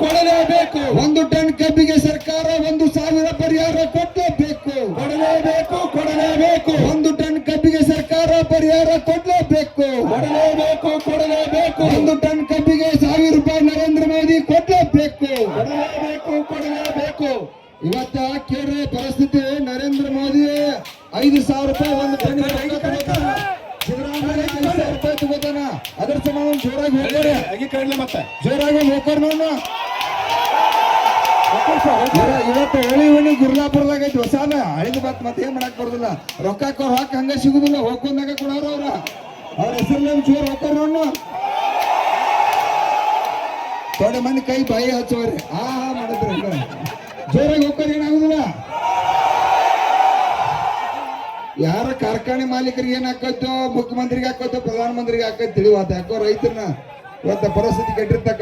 ಕೊಡಲೇಬೇಕು. ಒಂದು ಟನ್ ಕಬ್ಬಿಗೆ ಸರ್ಕಾರ ಒಂದು ಸಾವಿರ ಪರಿಹಾರ ಕೊಡಲೇಬೇಕು. ಕೊಡಲೇಬೇಕು ಕೊಡಲೇಬೇಕು. ಒಂದು ಟನ್ ಕಬ್ಬಿಗೆ ಸರ್ಕಾರ ಪರಿಹಾರ ಕೊಡಲೇಬೇಕು. ಕೊಡಲೇಬೇಕು ಕೊಡಲೇಬೇಕು. ಒಂದು ಟನ್ ಕಬ್ಬಿಗೆ ಸಾವಿರ ರೂಪಾಯಿ ನರೇಂದ್ರ ಮೋದಿ ಕೊಡಲೇಬೇಕು. ಕೊಡಲೇಬೇಕು ಕೊಡಲೇಬೇಕು. ಇವತ್ತ ಕೇಳ್ರಿ ಪರಿಸ್ಥಿತಿ ನರೇಂದ್ರ ಮೋದಿ ಐದು ಸಾವಿರ ರೂಪಾಯಿ ಒಂದು ಟನ್ ಸಿದ್ದರಾಮಯ್ಯ ರೂಪಾಯಿ ತಗೋತಾನ. ಅದ್ರ ಸಮಾನ ಜೋರಾಗಿ ಹೋಗ್ತಾರೆ ಮತ್ತೆ. ಜೋರಾಗಿ ಹೋಗ್ತಾರೆ ನೋಡ ಇವತ್ತು ಹೋಳಿ ಹುಣ್ಣಿ ಗುರ್ಲಾಪುರದಾಗ ಐತಿ ಹೊಸಾನ. ಹಳಿದು ಬತ್ ಮತ್ತೆ ಏನ್ ಮಾಡಕ್ ಬರುದಿಲ್ಲ. ರೊಕ್ಕ ಕೊರ್ ಹಾಕ ಹಂಗ ಸಿಗುದಿಲ್ಲ. ಹೋಗ್ಕೊಂಡಾಗ ಕೊಡೋರು ಅವ್ರ. ಅವ್ರ ಹೆಸರು ಜೋರ್ ಹೋಗ್ತಾರ ನೋಡ್ನು ದೊಡ್ಡ ಮಂದಿ ಕೈ ಬಾಯಿ ಹಚ್ಚೋರಿ ಆ ಹಾ ಮಾಡಿದ್ರಿ ಜೋರಾಗಿ ಹೋಗ್ತಾರೆ ಏನಾಗುದಿಲ್ಲ ಯಾರ ಕಾರ್ಖಾನೆ ಮಾಲೀಕರಿಗೆ ಏನ್ ಹಾಕೋತೋ ಮುಖ್ಯಮಂತ್ರಿಗೆ ಹಾಕೋತೋ ಪ್ರಧಾನಮಂತ್ರಿಗೆ ಹಾಕೋತ್ ತಿಳಿವಾತ ಯಾಕೋ ರೈತರನ್ನ ಇವತ್ತ ಪರಿಸ್ಥಿತಿ ಕೆಟ್ಟಿರ್ತಕ್ಕಂಥ